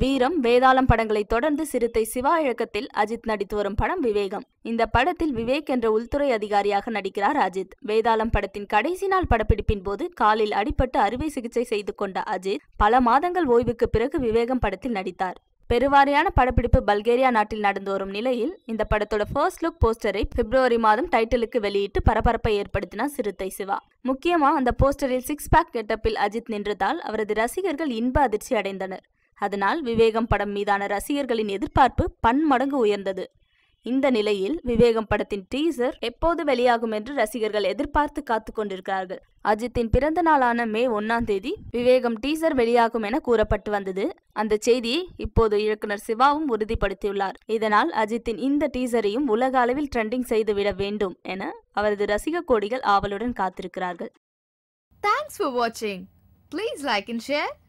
வீரம் வேதாளம் படங்களை தொடர்ந்து சிறுத்தை சிவா இயக்கத்தில் அஜித் நடித்து வரும் படம் விவேகம். இந்த படத்தில் விவேக் என்ற உள்துறை அதிகாரியாக நடிக்கிறார் அஜித். வேதாளம் படத்தின் கடைசி நாள் படப்பிடிப்பின் போது காலில் அடிபட்டு அறுவை சிகிச்சை செய்து கொண்ட அஜித் பல மாதங்கள் ஓய்வுக்கு பிறகு விவேகம் படத்தில் நடித்தார். பெருவாரியான படப்பிடிப்பு பல்கேரியா நாட்டில் நடந்து வரும் நிலையில் இந்த படத்தோட ஃபர்ஸ்ட் லுக் போஸ்டரை பிப்ரவரி மாதம் டைட்டிலுக்கு வெளியிட்டு பரபரப்பை ஏற்படுத்தினார் சிறுத்தை சிவா. முக்கியமா அந்த போஸ்டரில் சிக்ஸ் பேக் கெட்டப்பில் அஜித் நின்றதால் அவரது ரசிகர்கள் இன்ப அதிர்ச்சி அடைந்தனர். அதனால் விவேகம் படம் மீதான ரசிகர்களின் எதிர்பார்ப்பு பன்மடங்கு உயர்ந்தது. இந்த நிலையில் விவேகம் படத்தின் டீசர் எப்போது வெளியாகும் என்று ரசிகர்கள் எதிர்பார்த்து காத்து கொண்டிருக்கிறார்கள். அஜித்தின் பிறந்த நாளான மே ஒன்னாம் தேதி விவேகம் டீசர் வெளியாகும் என கூறப்பட்டு வந்தது. அந்த செய்தியை இப்போது இயக்குனர் சிவாவும் உறுதிப்படுத்தியுள்ளார். இதனால் அஜித்தின் இந்த டீசரையும் உலக அளவில் ட்ரெண்டிங் செய்துவிட வேண்டும் என அவரது ரசிக கோடிகள் ஆவலுடன் காத்திருக்கிறார்கள். தேங்க்ஸ் ஃபார் வாட்சிங் please like and share